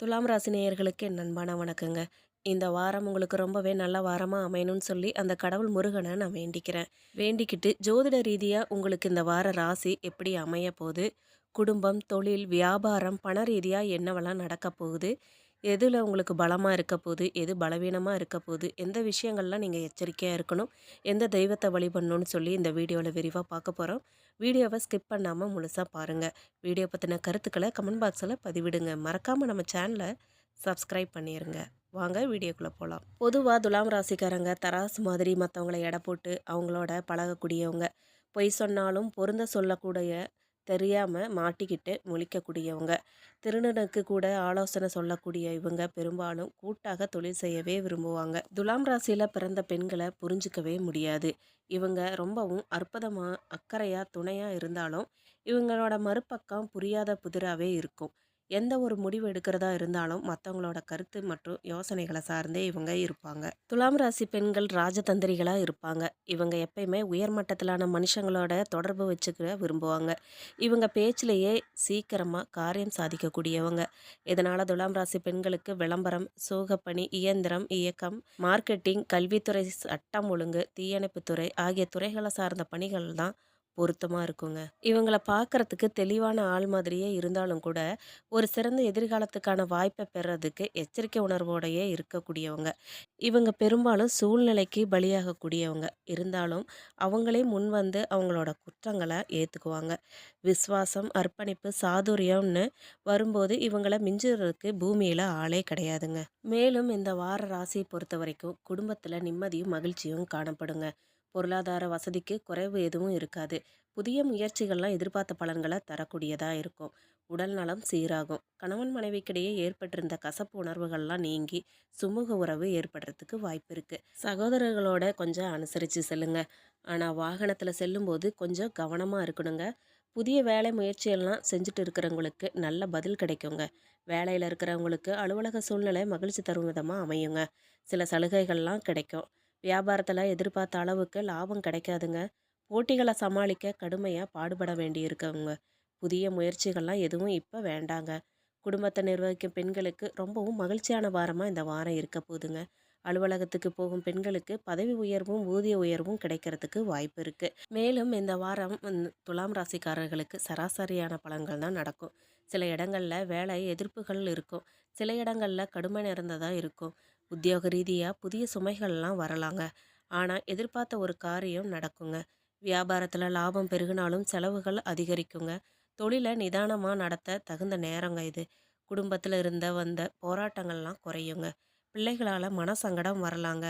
துலாம் ராசி நேயர்களுக்கு என் அன்பான வணக்கங்க. இந்த வாரம் உங்களுக்கு ரொம்பவே நல்ல வாரமாக அமையணும்னு சொல்லி அந்த கடவுள் முருகனை நான் வேண்டிக்கிறேன். வேண்டிக்கிட்டு ஜோதிட ரீதியாக உங்களுக்கு இந்த வார ராசி எப்படி அமைய போகுது குடும்பம் தொழில் வியாபாரம் பண ரீதியாக என்னவெல்லாம் நடக்க போகுது? எதில் உங்களுக்கு பலமாக இருக்க போகுது எது பலவீனமாக இருக்க போகுது எந்த விஷயங்கள்லாம் நீங்கள் எச்சரிக்கையாக இருக்கணும் எந்த தெய்வத்தை வழிபடணும்னு சொல்லி இந்த வீடியோவில் விரிவாக பார்க்க போகிறோம் வீடியோவை ஸ்கிப் பண்ணாமல் முழுசாக பாருங்கள் வீடியோ பற்றின கருத்துக்களை கமெண்ட் பாக்ஸில் பதிவிடுங்க. மறக்காமல் நம்ம சேனலை சப்ஸ்கிரைப் பண்ணிடுங்க வாங்க வீடியோக்குள்ளே போகலாம் பொதுவாக துலாம் ராசிக்காரங்க தராசு மாதிரி மற்றவங்கள எடை போட்டு அவங்களோட பழகக்கூடியவங்க. பொய் சொன்னாலும் பொருந்த சொல்லக்கூடிய தெரியாமல் மாட்டிக்கிட்டு முழிக்கக்கூடியவங்க. திருநனுக்கு கூட ஆலோசனை சொல்லக்கூடிய இவங்க பெரும்பாலும் கூட்டாக தொழில் செய்யவே விரும்புவாங்க. துலாம் ராசியில் பிறந்த பெண்களை புரிஞ்சிக்கவே முடியாது. இவங்க ரொம்பவும் அற்புதமாக அக்கறையாக துணையாக இருந்தாலும் இவங்களோட மறுபக்கம் புரியாத புதிராகவே இருக்கும். எந்த ஒரு முடிவு எடுக்கிறதா இருந்தாலும் மற்றவங்களோட கருத்து மற்றும் யோசனைகளை சார்ந்தே இவங்க இருப்பாங்க. துலாம் ராசி பெண்கள் ராஜதந்திரிகளாக இருப்பாங்க. இவங்க எப்பயுமே உயர்மட்டத்திலான மனுஷங்களோட தொடர்பு வச்சுக்க விரும்புவாங்க. இவங்க பேச்சிலேயே சீக்கிரமாக காரியம் சாதிக்கக்கூடியவங்க. இதனால் துலாம் ராசி பெண்களுக்கு விளம்பரம் சோகப்பணி இயந்திரம் இயக்கம் மார்க்கெட்டிங் கல்வித்துறை சட்டம் ஒழுங்கு தீயணைப்புத்துறை ஆகிய துறைகளை சார்ந்த பணிகள் தான் பொருத்தமாக இருக்குங்க. இவங்களை பார்க்குறதுக்கு தெளிவான ஆள் மாதிரியே இருந்தாலும் கூட ஒரு சிறந்த எதிர்காலத்துக்கான வாய்ப்பை பெறதுக்கு எச்சரிக்கை உணர்வோடையே இருக்கக்கூடியவங்க. இவங்க பெரும்பாலும் சூழ்நிலைக்கு பலியாகக்கூடியவங்க. இருந்தாலும் அவங்களே முன் வந்து அவங்களோட குற்றங்களை ஏற்றுக்குவாங்க விஸ்வாசம் அர்ப்பணிப்பு சாதுரியம்னு வரும்போது இவங்களை மிஞ்சுறதுக்கு பூமியில் ஆளே கிடையாதுங்க. மேலும் இந்த வார ராசியை பொறுத்த வரைக்கும் குடும்பத்தில் நிம்மதியும் மகிழ்ச்சியும் காணப்படுங்க. பொருளாதார வசதிக்கு குறைவு எதுவும் இருக்காது. புதிய முயற்சிகள்லாம் எதிர்பார்த்த பலன்களை தரக்கூடியதாக இருக்கும். உடல் நலம் சீராகும். கணவன் மனைவிக்கிடையே ஏற்பட்டிருந்த கசப்பு உணர்வுகள்லாம் நீங்கி சுமூக உறவு ஏற்படுறதுக்கு வாய்ப்பு இருக்குது சகோதரர்களோட கொஞ்சம் அனுசரித்து செல்லுங்க. ஆனால் வாகனத்தில் செல்லும்போது கொஞ்சம் கவனமாக இருக்கணுங்க. புதிய வேலை முயற்சியெல்லாம் செஞ்சுட்டு இருக்கிறவங்களுக்கு நல்ல பதில் கிடைக்குங்க. வேலையில் இருக்கிறவங்களுக்கு அலுவலக சூழ்நிலை மகிழ்ச்சி தரும் விதமாக அமையுங்க. சில சலுகைகள்லாம் கிடைக்கும். வியாபாரத்தில் எதிர்பார்த்த அளவுக்கு லாபம் கிடைக்காதுங்க. போட்டிகளை சமாளிக்க கடுமையாக பாடுபட வேண்டியிருக்கவங்க புதிய முயற்சிகள்லாம் எதுவும் இப்போ வேண்டாங்க. குடும்பத்தை நிர்வகிக்கும் பெண்களுக்கு ரொம்பவும் மகிழ்ச்சியான வாரமாக இந்த வாரம் இருக்க போகுதுங்க. அலுவலகத்துக்கு போகும் பெண்களுக்கு பதவி உயர்வும் ஊதிய உயர்வும் கிடைக்கிறதுக்கு வாய்ப்பு இருக்குது மேலும் இந்த வாரம் துலாம் ராசிக்காரர்களுக்கு சராசரியான பலன்கள் தான் நடக்கும். சில இடங்களில் வேலை எதிர்ப்புகள் இருக்கும். சில இடங்களில் கடுமை நிறைந்ததாக இருக்கும். உத்தியோக ரீதியாக புதிய சுமைகள்லாம் வரலாங்க. ஆனால் எதிர்பார்த்த ஒரு காரியம் நடக்குங்க. வியாபாரத்தில் லாபம் பெருகினாலும் செலவுகள் அதிகரிக்குங்க. தொழிலை நிதானமாக நடத்த தகுந்த நேரங்க இது. குடும்பத்தில் இருந்த வந்த போராட்டங்கள்லாம் குறையுங்க. பிள்ளைகளால் மனசங்கடம் வரலாங்க.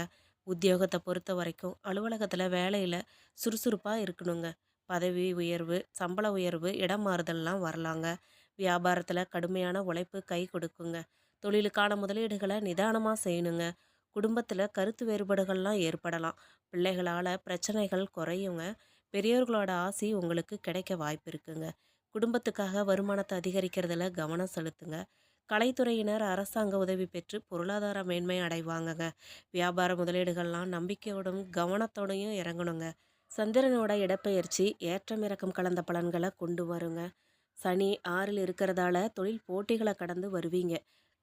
உத்தியோகத்தை பொறுத்த வரைக்கும் அலுவலகத்தில் வேலையில் சுறுசுறுப்பாக இருக்கணுங்க. பதவி உயர்வு சம்பள உயர்வு இடம் மாறுதல்லாம் வரலாங்க. வியாபாரத்தில் கடுமையான உழைப்பு கை கொடுக்குங்க. தொழிலுக்கான முதலீடுகளை நிதானமாக செய்யணுங்க. குடும்பத்தில் கருத்து வேறுபாடுகள்லாம் ஏற்படலாம். பிள்ளைகளால் பிரச்சனைகள் குறையுங்க. பெரியோர்களோட ஆசி உங்களுக்கு கிடைக்க வாய்ப்பு இருக்குங்க. குடும்பத்துக்காக வருமானத்தை அதிகரிக்கிறதுல கவனம் செலுத்துங்க. கலைத்துறையினர் அரசாங்க உதவி பெற்று பொருளாதார மேன்மை அடைவாங்கங்க. வியாபார முதலீடுகள்லாம் நம்பிக்கையோடும் கவனத்தோடையும் இறங்கணுங்க. சந்திரனோட இடப்பெயர்ச்சி ஏற்றம் இறக்கம் கலந்த பலன்களை கொண்டு வருங்க. சனி ஆறில் இருக்கிறதால தொழில் போட்டிகளை கடந்து வருவீங்க.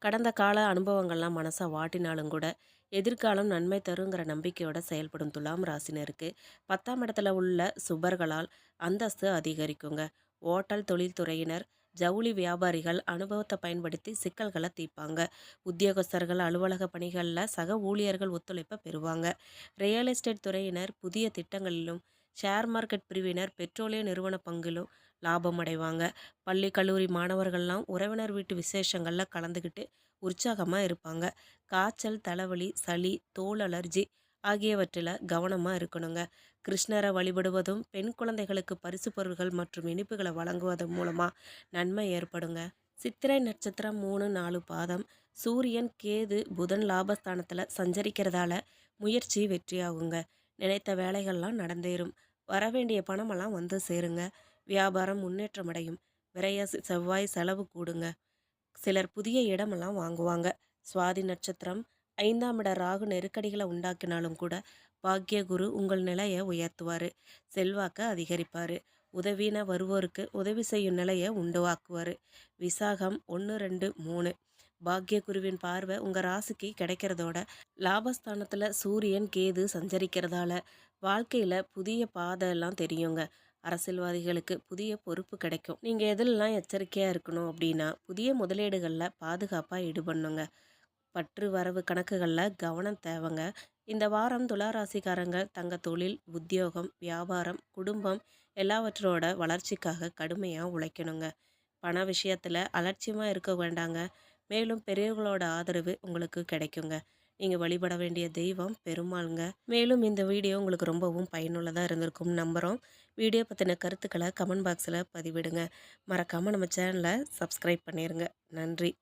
கடந்த கால அனுபவங்கள்லாம் மனசை வாட்டினாலும் கூட எதிர்காலம் நன்மை தருங்கிற நம்பிக்கையோட செயல்படும் துலாம் ராசினருக்கு பத்தாம் இடத்துல உள்ள சுபர்களால் அந்தஸ்து அதிகரிக்குங்க. ஓட்டல் தொழில்துறையினர் ஜவுளி வியாபாரிகள் அனுபவத்தை பயன்படுத்தி சிக்கல்களை தீர்ப்பாங்க. உத்தியோகஸ்தர்கள் அலுவலக பணிகளில் சக ஊழியர்கள் ஒத்துழைப்பை பெறுவாங்க. ரியல் எஸ்டேட் துறையினர் புதிய திட்டங்களிலும் ஷேர் மார்க்கெட் பிரிவினர் பெட்ரோலிய நிறுவன பங்கிலும் லாபம் அடைவாங்க பள்ளி கல்லூரி மாணவர்கள்லாம் உறவினர் வீட்டு விசேஷங்களில் கலந்துக்கிட்டு உற்சாகமாக இருப்பாங்க. காய்ச்சல் தலைவலி சளி தோல் அலர்ஜி ஆகியவற்றில் கவனமாக இருக்கணுங்க. கிருஷ்ணரை வழிபடுவதும் பெண் குழந்தைகளுக்கு பரிசு பொருள்கள் மற்றும் இனிப்புகளை வழங்குவதன் மூலமாக நன்மை ஏற்படுங்க. சித்திரை நட்சத்திரம் மூணு நாலு பாதம். சூரியன் கேது புதன் லாபஸ்தானத்தில் சஞ்சரிக்கிறதால முயற்சி வெற்றியாகுங்க. நினைத்த வேலைகள்லாம் நடந்தேறும். வரவேண்டிய பணமெல்லாம் வந்து சேருங்க. வியாபாரம் முன்னேற்றம் அடையும் விரைய செவ்வாய் செலவு கூடுங்க. சிலர் புதிய இடமெல்லாம் வாங்குவாங்க. சுவாதி நட்சத்திரம் ஐந்தாம் இட ராகு நெருக்கடிகளை உண்டாக்கினாலும் கூட பாக்கிய குரு உங்கள் நிலையை உயர்த்துவார். செல்வாக்க அதிகரிப்பார். உதவின வருவோருக்கு உதவி செய்யும் நிலையை உண்டுவாக்குவார். விசாகம் ஒன்று ரெண்டு மூணு. பாக்கியக்குருவின் பார்வை உங்கள் ராசிக்கு கிடைக்கிறதோட லாபஸ்தானத்தில் சூரியன் கேது சஞ்சரிக்கிறதால வாழ்க்கையில் புதிய பாதை எல்லாம் தெரியுங்க. அரசியல்வாதிகளுக்கு புதிய பொறுப்பு கிடைக்கும். நீங்கள் எதிலெல்லாம் எச்சரிக்கையாக இருக்கணும் அப்படின்னா புதிய முதலீடுகளில் பாதுகாப்பாக ஈடுபடணுங்க. பற்று வரவு கணக்குகளில் கவனம் தேவைங்க. இந்த வாரம் துளாராசிக்காரங்க தங்க தொழில் உத்தியோகம் வியாபாரம் குடும்பம் எல்லாவற்றோட வளர்ச்சிக்காக கடுமையாக உழைக்கணுங்க. பண விஷயத்தில் அலட்சியமாக இருக்க வேண்டாங்க. மேலும் பெரியவர்களோட ஆதரவு உங்களுக்கு கிடைக்குங்க. நீங்கள் வழிபட வேண்டிய தெய்வம் பெருமாளுங்க. மேலும் இந்த வீடியோ உங்களுக்கு ரொம்பவும் பயனுள்ளதாக இருந்திருக்கும் நம்புகிறோம் வீடியோ பற்றின கருத்துக்களை கமெண்ட் பாக்ஸில் பதிவிடுங்க. மறக்காமல் நம்ம சேனலை சப்ஸ்கிரைப் பண்ணிடுங்க நன்றி.